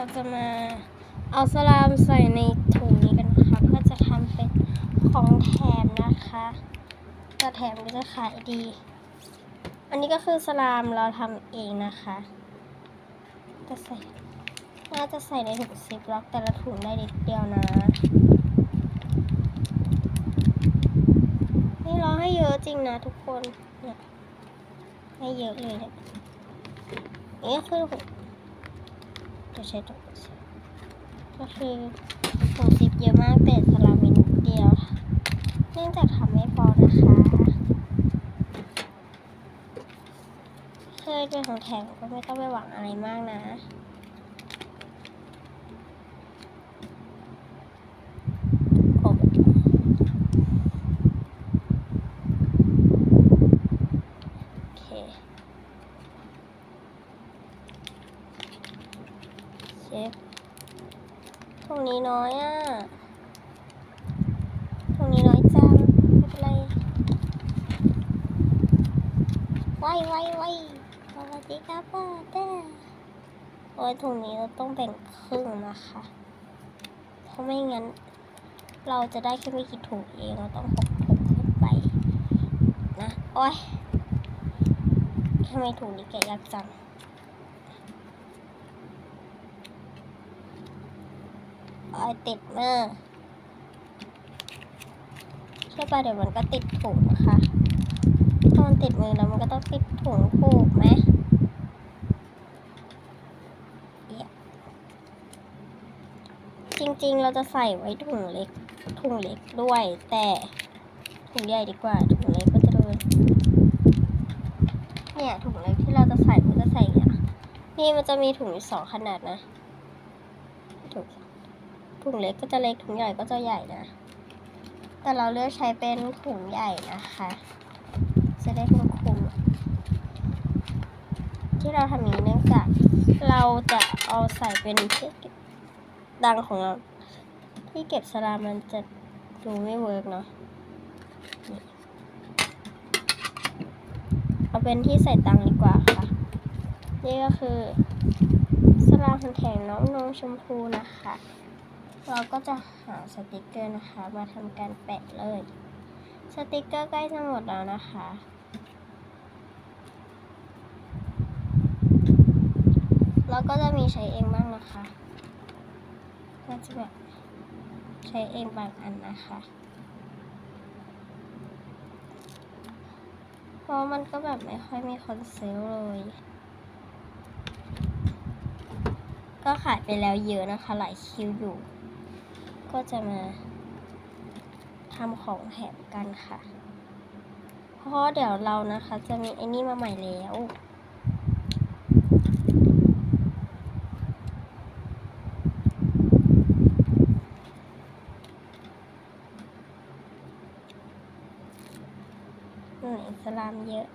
เราจะมาเอาสลามใส่ในถุงนี้กันนะคะเพื่อจะทำเป็นของแถมนะคะจะแถมก็จะขายดี อันนี้ก็คือสลามเราทำเองนะคะ จะใส่น่าจะใส่ในถุงซิปล็อกแต่ละถุงได้นิดเดียวนะ นี่เราให้เยอะจริงนะทุกคนเนี่ยให้เยอะเลยเนี่ยนี่คือ จะใช้ถุงซิปก็คือถุงซิปเยอะมากแต่สลามมีนิดเดียว เนื่องจากทำไม่พอนะคะ เคยเป็นของแถมก็ไม่ต้องไปหวังอะไรมากนะ โอ้โอเคเชฟ ตรงนี้น้อยอะ ตรงนี้น้อยจังไม่เป็นไรไว้ไว้ไว้สวัสดีครับป้าเต้โอ้ยตรงนี้เราต้องแบ่งครึ่งนะคะ เพราะไม่งั้น เราจะได้แค่ไม่กี่ถุงเอง เราต้องหกถุงขึ้นไป นะ โอ้ยทำไมถุงนี้แกยากจัง โอ้ยติดมือใช่ป่ะเดี๋ยวมันก็ติดถุงนะคะถ้ามันติดมือแล้วมันก็ต้องติดถุงผูกไหมจริงๆ เราจะใส่ไว้ถุงเล็กถุงเล็กด้วย แต่ถุงใหญ่ดีกว่าถุงเล็กก็จะโดนเนี่ยถุงเล็กที่เราจะใส่มันจะใส่เงี้ยนี่มันจะมีถุงอยู่สองขนาดนะ ถุงเล็กก็จะเล็กถุงใหญ่ก็จะใหญ่นะ แต่เราเลือกใช้เป็นถุงใหญ่นะคะ จะได้คุ้มคุ้มที่เราทำอย่างนี้เนื่องจากเราจะเอาใส่เป็นที่ดังของเราที่เก็บสลามมันจะดูไม่เวิร์กเนาะเอาเป็นที่ใส่ตังดีกว่าค่ะ นี่ก็คือสลามแข็งน้องนงชมพูนะคะ เราก็จะหาสติกเกอร์นะคะ มาทำการแปะเลย สติกเกอร์ใกล้จะหมดแล้วนะคะแล้วก็จะมีใช้เองบ้างนะคะก็จะแบบใช้เองบางอันนะคะเพราะมันก็แบบไม่ค่อยมีคนซื้อเลย ก็ขายไปแล้วเยอะนะคะ หลายคิวอยู่ ก็จะมาทำของแถมกันค่ะ เพราะเดี๋ยวเรานะคะจะมีไอ้นี่มาใหม่แล้วหน่อิสลามเยอะ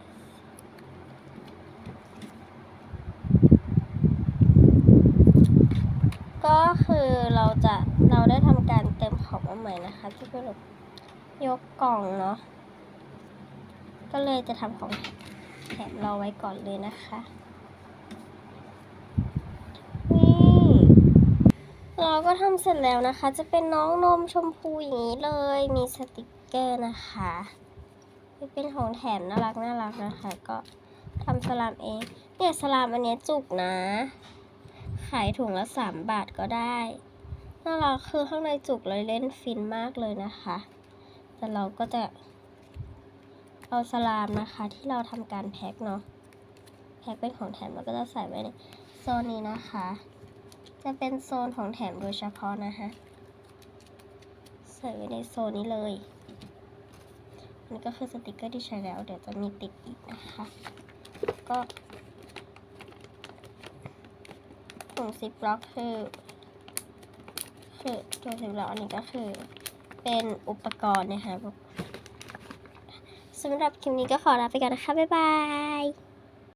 ก็คือเราจะเราได้ทำ ใหม่นะคะที่เป็นแบบยกกล่องเนาะก็เลยจะทำของแถมราไว้ก่อนเลยนะคะนี่เราก็ทำเสร็จแล้วนะคะ จะเป็นน้องนมชมพูอย่างนี้เลย มีสติกเกอร์นะคะเป็นของแถมน่ารักน่ารักนะคะ ก็ทำสลามเอง เนี่ยสลามอันนี้จุกนะ ขายถุงละสามบาทก็ได้ น่ารักคือข้างในจุกเลยเล่นฟินมากเลยนะคะ แต่เราก็จะเอาสลามนะคะที่เราทำการแพ็คเนาะแพ็คเป็นของแถมเราก็จะใส่ไว้ในโซนนี้นะคะ จะเป็นโซนของแถมโดยเฉพาะนะคะใส่ไว้ในโซนนี้เลยอันนี่ก็คือสติกเกอร์ที่ใช้แล้ว เดี๋ยวจะมีติดอีกนะคะ ก็ถุงซิปล็อกคือ คือตัวสิบล้ออันนี้ก็คือ เป็นอุปกรณ์นะคะสำหรับคลิปนี้ก็ขอลาไปก่อนนะคะ บ๊ายบาย